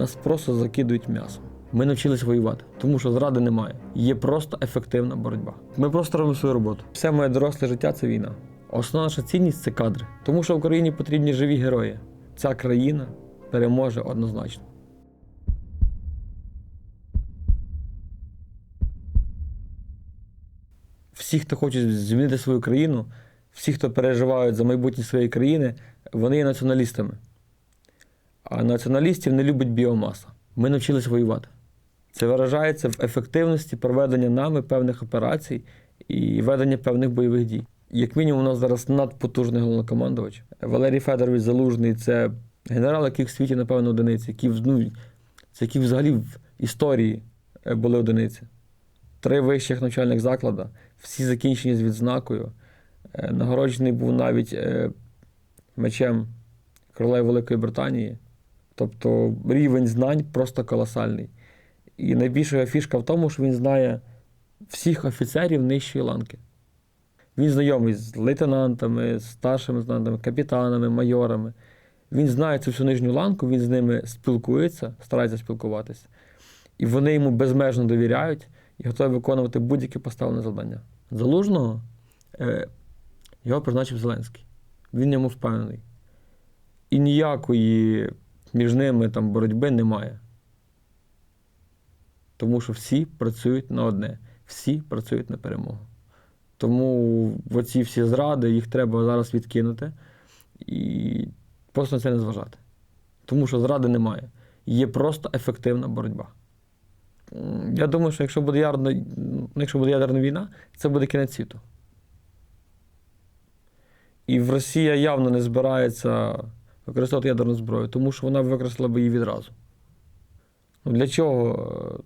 Нас просто закидують м'ясом. Ми навчились воювати, тому що зради немає. Є просто ефективна боротьба. Ми просто робимо свою роботу. Все моє доросле життя це війна. Основна наша цінність це кадри. Тому що Україні потрібні живі герої. Ця країна переможе однозначно. Всі, хто хочуть змінити свою країну, всі, хто переживають за майбутнє своєї країни, вони є націоналістами. А націоналістів не любить біомаса. Ми навчились воювати. Це виражається в ефективності проведення нами певних операцій і ведення певних бойових дій. Як мінімум, у нас зараз надпотужний головнокомандувач. Валерій Федорович Залужний це генерал, який в світі, напевно, одиниці, які, ну, це які взагалі в історії е, були одиниці. Три вищих навчальних заклади, всі закінчені з відзнакою. Е, Нагороджений був навіть е, мечем королеви Великої Британії. Тобто рівень знань просто колосальний. І найбільша фішка в тому, що він знає всіх офіцерів нижчої ланки. Він знайомий з лейтенантами, з старшими лейтенантами, капітанами, майорами. Він знає цю всю нижню ланку, він з ними спілкується, старається спілкуватися. І вони йому безмежно довіряють і готові виконувати будь-які поставлене завдання. Залужного е, його призначив Зеленський. Він в ньому впевнений. І ніякої між ними там боротьби немає. Тому що всі працюють на одне, всі працюють на перемогу. Тому оці всі зради, їх треба зараз відкинути і просто на це не зважати. Тому що зради немає. Є просто ефективна боротьба. Я думаю, що якщо буде ядерна, якщо буде ядерна війна, це буде кінець світу. І Росія явно не збирається використовувати ядерну зброю, тому що вона використала б її відразу. Ну, для чого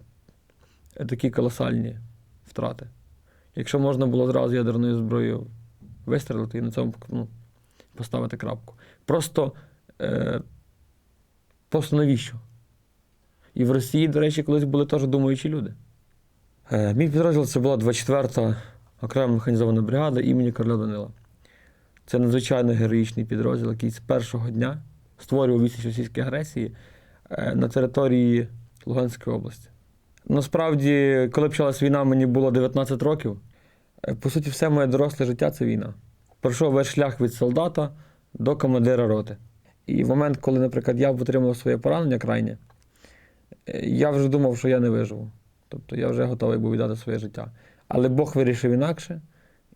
е, такі колосальні втрати? Якщо можна було зразу ядерною зброєю вистрілити і на цьому ну, поставити крапку. Просто, е, просто навіщо? І в Росії, до речі, колись були теж думаючі люди. Е, мій підрозділ це була 24-та окрема механізована бригада імені Короля Данила. Це надзвичайно героїчний підрозділ, який з першого дня створював відсіч російській агресії е, на території Луганської області. Насправді, коли почалась війна, мені було 19 років. Е, По суті, все моє доросле життя це війна. Пройшов весь шлях від солдата до командира роти. І в момент, коли, наприклад, я отримав своє поранення крайнє, е, я вже думав, що я не виживу. Тобто я вже готовий був віддати своє життя. Але Бог вирішив інакше,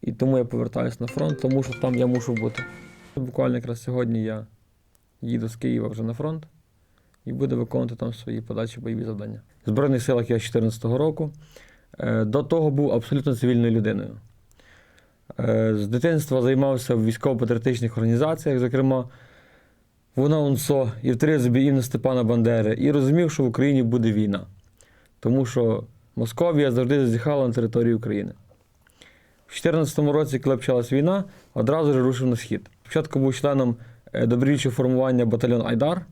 і тому я повертаюся на фронт, тому що там я мушу бути. Буквально якраз сьогодні я їду з Києва вже на фронт і буду виконувати там свої подальші бойові завдання. В Збройних силах я з 2014 року. Е, До того був абсолютно цивільною людиною. Е, З дитинства займався в військово-патріотичних організаціях, зокрема в УНАУНСО і в Тризубі імені Степана Бандери, і розумів, що в Україні буде війна. Тому що Московія завжди зазіхала на територію України. У 2014 році, коли почалась війна, одразу ж рушив на схід. Спочатку був членом е, добровільчого формування батальйон Айдар,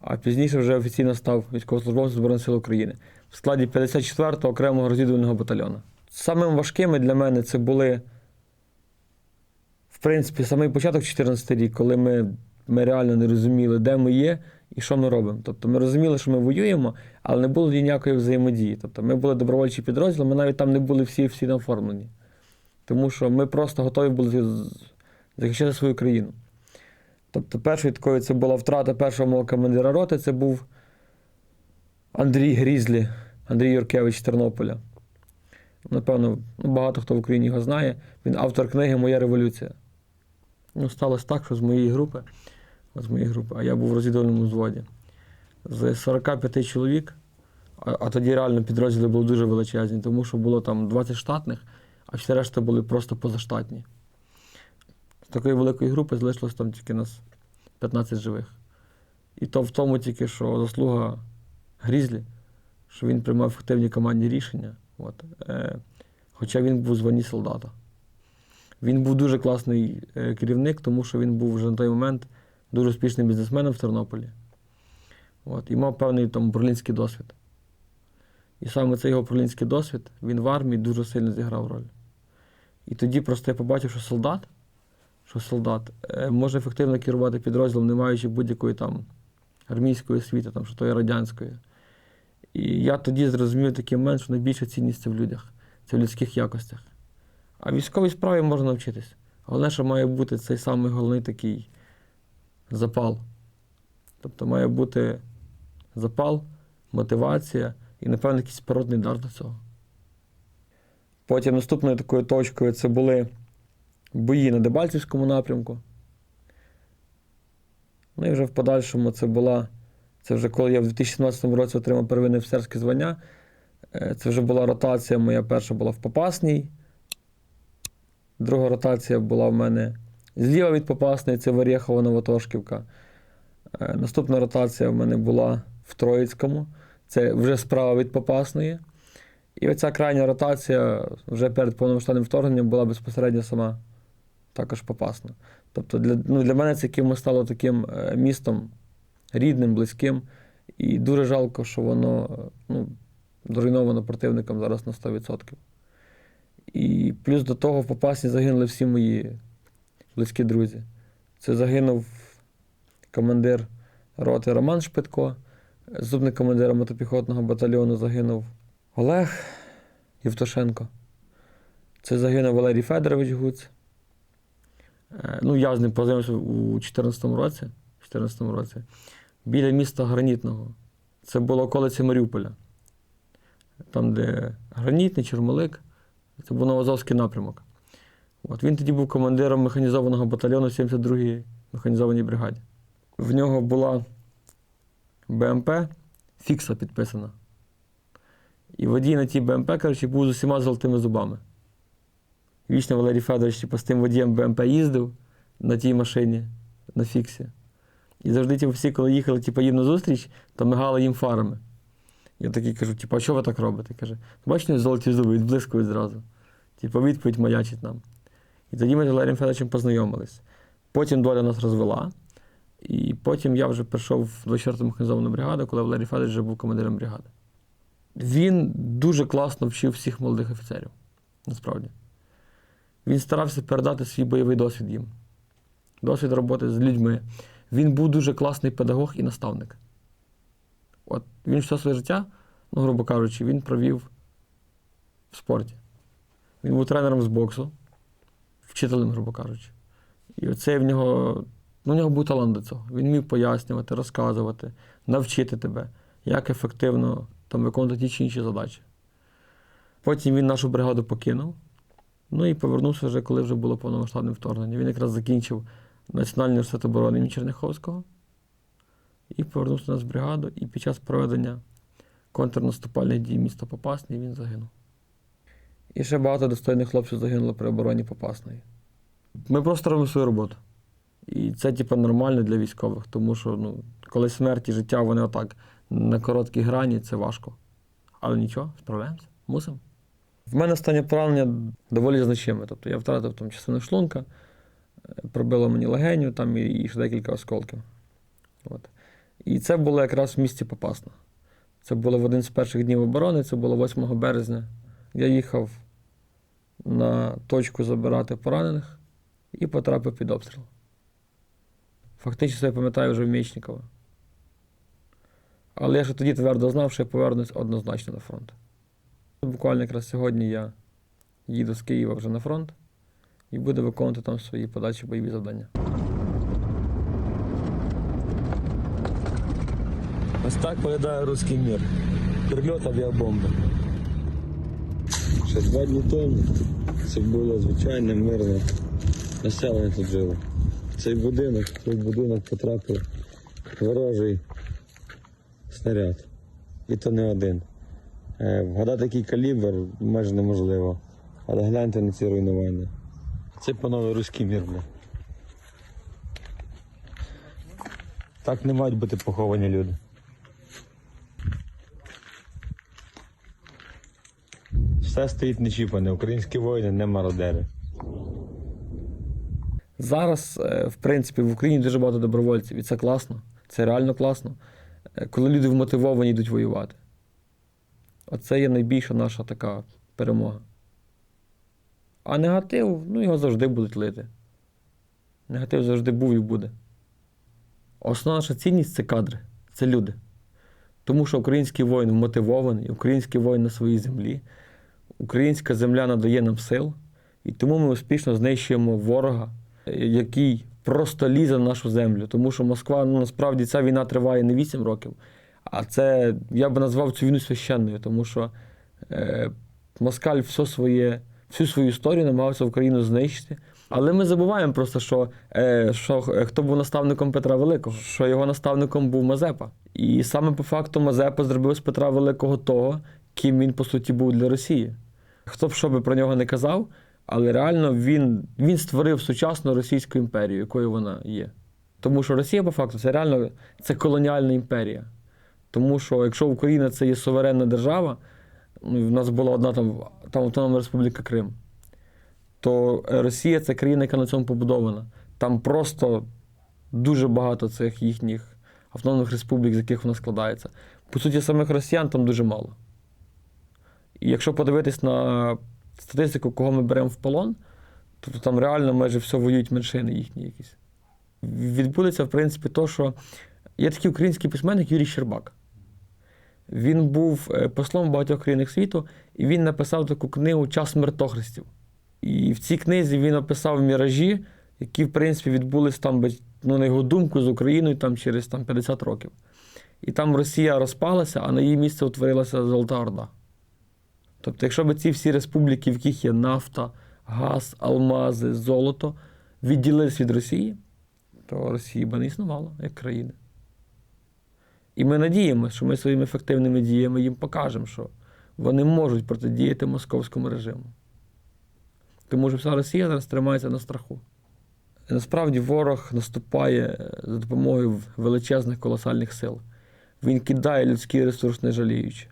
а пізніше вже офіційно став військовослужбовцем Збройних сил України в складі 54-го окремого розвідувального батальйону. Самим важкими для мене це були, в принципі, самий початок 14 рік, коли ми, ми реально не розуміли, де ми є і що ми робимо. Тобто ми розуміли, що ми воюємо, але не було ніякої взаємодії. Тобто ми були добровольчі підрозділи, ми навіть там не були всі всі оформлені. Тому що ми просто готові були захищати свою країну. Тобто, першою такою це була втрата першого мого командира роти, це був Андрій Грізлі, Андрій Юркевич Тернополя. Напевно, ну, багато хто в Україні його знає. Він автор книги Моя революція. Ну, сталося так, що з моєї групи, з моєї групи, а я був в розвідувальному взводі. З 45 чоловік, а, а тоді реально підрозділи були дуже величезні, тому що було там 20 штатних, всі решта були просто позаштатні. З такої великої групи залишилось там тільки нас 15 живих. І то в тому тільки, що заслуга Грізлі, що він приймав ефективні командні рішення. От. Е, хоча він був в званні солдата. Він був дуже класний е, керівник, тому що він був вже на той момент дуже успішним бізнесменом в Тернополі. От, і мав певний там управлінський досвід. І саме цей його управлінський досвід він в армії дуже сильно зіграв роль. І тоді просто я побачив, що солдат, що солдат е, може ефективно керувати підрозділом, не маючи будь-якої там армійської освіти, там, що то є радянської. І я тоді зрозумів такий момент, що найбільша цінність це в людях, це в людських якостях. А військовій справі можна навчитись. Головне, що має бути цей самий головний такий запал. Тобто має бути запал, мотивація і, напевно, якийсь природний дар до цього. Потім наступною такою точкою це були бої на Дебальцівському напрямку. Ну і вже в подальшому це була. Це вже коли я в 2017 році отримав первинне офіцерське звання. Е, Це вже була ротація. Моя перша була в Попасній. Друга ротація була в мене зліва від Попасної, це Варєхова Новотошківка. Е, Наступна ротація в мене була в Троїцькому, це вже справа від Попасної. І оця крайня ротація вже перед повномасштабним вторгненням була безпосередньо сама також Попасна. Тобто для, ну, для мене це Київ стало таким е, містом рідним, близьким. І дуже жалко, що воно е, ну, зруйновано противником зараз на 100%. І плюс до того в Попасні загинули всі мої близькі друзі. Це загинув командир роти Роман Шпитко, зубник командира мотопіхотного батальйону загинув Олег Євтушенко. Це загинув Валерій Федорович Гуц. Е, Ну, я з ним познайомився у 2014 році, 14 році біля міста Гранітного. Це було околиці Маріуполя. Там, де Гранітний, Чермолик, це був Новозовський напрямок. От він тоді був командиром механізованого батальйону 72-ї механізованій бригаді. В нього була БМП, фікса підписана. І водій на тій БМП, коротше, був з усіма золотими зубами. Вічно Валерій Федорович типу, з тим водієм БМП їздив на тій машині на фіксі. І завжди типу, всі, коли їхали типу, їм на зустріч, то мигали їм фарами. Я такий кажу, типу, а що ви так робите? Каже, бачите, золоті зуби, відблискують зразу. Типу, відповідь маячить нам. І тоді ми з Валерієм Федоровичем познайомились. Потім доля нас розвела. І потім я вже прийшов в 24-му механізовану бригаду, коли Валерій Федорович вже був командиром бригади. Він дуже класно вчив всіх молодих офіцерів, насправді. Він старався передати свій бойовий досвід їм, досвід роботи з людьми. Він був дуже класний педагог і наставник. От він все своє життя, ну, грубо кажучи, він провів в спорті. Він був тренером з боксу, вчителем, грубо кажучи. І оце в нього, ну, в нього був талант до цього. Він міг пояснювати, розказувати, навчити тебе, як ефективно там, виконувати ті чи інші задачі. Потім він нашу бригаду покинув. Ну і повернувся вже, коли вже було повномасштабне вторгнення. Він якраз закінчив Національний університет оборони імені Черняховського і повернувся до нас в бригаду. І під час проведення контрнаступальних дій міста Попасний він загинув. І ще багато достойних хлопців загинуло при обороні Попасної. Ми просто робимо свою роботу. І це, типу, нормально для військових, тому що ну, коли смерть і життя, вони отак на короткій грані, це важко. Але нічого, справляємося, мусимо. В мене останнє поранення доволі значиме. Тобто я втратив там частину шлунка, е, пробило мені легеню там і, ще декілька осколків. От. І це було якраз в місті Попасна. Це було в один з перших днів оборони, це було 8 березня. Я їхав на точку забирати поранених і потрапив під обстріл. Фактично, я пам'ятаю вже в Мічникова. Але я ще тоді твердо знав, що я повернусь однозначно на фронт. Буквально якраз сьогодні я їду з Києва вже на фронт і буду виконувати там свої подальші бойові завдання. Ось так виглядає руський мір. Прильот авіабомби. Ще два дні тому це було звичайне мирне населення тут жило. Цей будинок, цей будинок потрапив ворожий снаряд. І то не один. Е, Вгадати такий калібр майже неможливо. Але гляньте на ці руйнування. Це панове руський мір. Так не мають бути поховані люди. Все стоїть нечіпане. Українські воїни не мародери. Зараз, е, в принципі, в Україні дуже багато добровольців, і це класно. Це реально класно. Е, Коли люди вмотивовані йдуть воювати. Оце є найбільша наша така перемога. А негатив, ну його завжди будуть лити. Негатив завжди був і буде. Основна наша цінність це кадри. це люди. Тому що український воїн вмотивований, український воїн на своїй землі, українська земля надає нам сил, і тому ми успішно знищуємо ворога, який просто лізе на нашу землю. Тому що Москва, ну насправді ця війна триває не 8 років, а це я би назвав цю війну священною, тому що е, Москаль все своє, всю свою історію намагався Україну знищити. Але ми забуваємо просто, що, е, що е, хто був наставником Петра Великого, що його наставником був Мазепа. І саме по факту Мазепа зробив з Петра Великого того, ким він по суті був для Росії. Хто б що би про нього не казав, але реально він, він створив сучасну Російську імперію, якою вона є. Тому що Росія, по факту, це реально це колоніальна імперія. Тому що якщо Україна це є суверенна держава, ну, в нас була одна там, там Автономна Республіка Крим, то Росія це країна, яка на цьому побудована. Там просто дуже багато цих їхніх автономних республік, з яких вона складається. По суті, самих росіян там дуже мало. І якщо подивитись на статистику, кого ми беремо в полон, то там реально майже все воюють меншини їхні якісь. Відбудеться, в принципі, то, що є такий український письменник Юрій Щербак. Він був е, послом в багатьох країнах світу, і він написав таку книгу Час смертохрестів. І в цій книзі він описав міражі, які, в принципі, відбулись там, ну, на його думку, з Україною там, через там, 50 років. І там Росія розпалася, а на її місце утворилася Золота Орда. Тобто, якщо б ці всі республіки, в яких є нафта, газ, алмази, золото, відділились від Росії, то Росії би не існувало як країни. І ми надіємося, що ми своїми ефективними діями їм покажемо, що вони можуть протидіяти московському режиму. Тому що вся Росія зараз тримається на страху. Насправді ворог наступає е, за допомогою величезних колосальних сил. Він кидає людський ресурс, не жаліючи.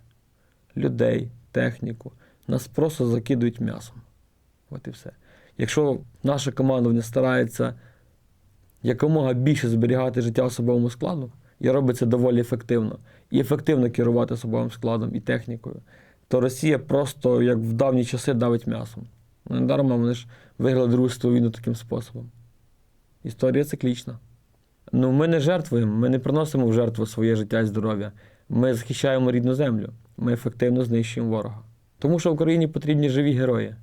Людей, техніку. Нас просто закидують м'ясом. От і все. Якщо наше командування старається якомога більше зберігати життя особовому складу, і робить це доволі ефективно, і ефективно керувати особовим складом і технікою, то Росія просто, як в давні часи, давить м'ясом. Недарма вони ж виграли Другу світову війну таким способом. Історія циклічна. Ну, ми не жертвуємо, ми не приносимо в жертву своє життя і здоров'я. Ми захищаємо рідну землю. Ми ефективно знищуємо ворога. Тому що Україні потрібні живі герої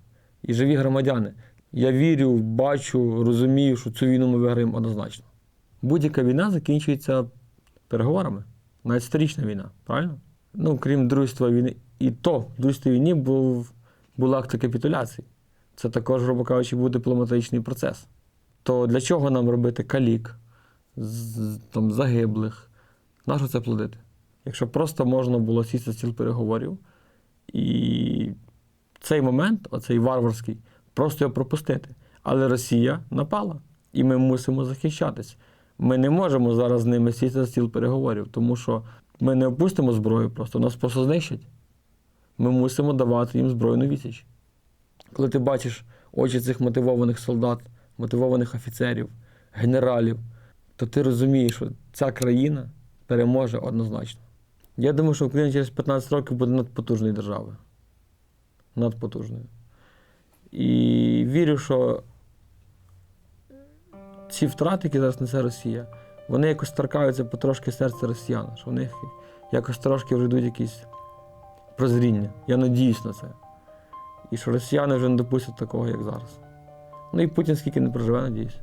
і живі громадяни. Я вірю, бачу, розумію, що цю війну ми виграємо однозначно. Будь-яка війна закінчується переговорами. Навіть сторічна війна, правильно? Ну, крім світової війни. І то в Другій війні був, був акт капітуляції. Це також, грубо кажучи, був дипломатичний процес. То для чого нам робити калік, з- там, загиблих? Нащо це плодити? Якщо просто можна було сісти стіл переговорів і цей момент, оцей варварський, просто його пропустити. Але Росія напала, і ми мусимо захищатись. Ми не можемо зараз з ними сісти за стіл переговорів, тому що ми не опустимо зброю, просто нас просто знищать. Ми мусимо давати їм збройну відсіч. Коли ти бачиш очі цих мотивованих солдат, мотивованих офіцерів, генералів, то ти розумієш, що ця країна переможе однозначно. Я думаю, що Україна через 15 років буде надпотужною державою. Надпотужною. І вірю, що ці втрати, які зараз несе Росія, вони якось торкаються потрошки серця росіян, що в них якось трошки вже йдуть якісь прозріння. Я надіюсь на це. І що росіяни вже не допустять такого, як зараз. Ну і Путін скільки не проживе, надіюсь.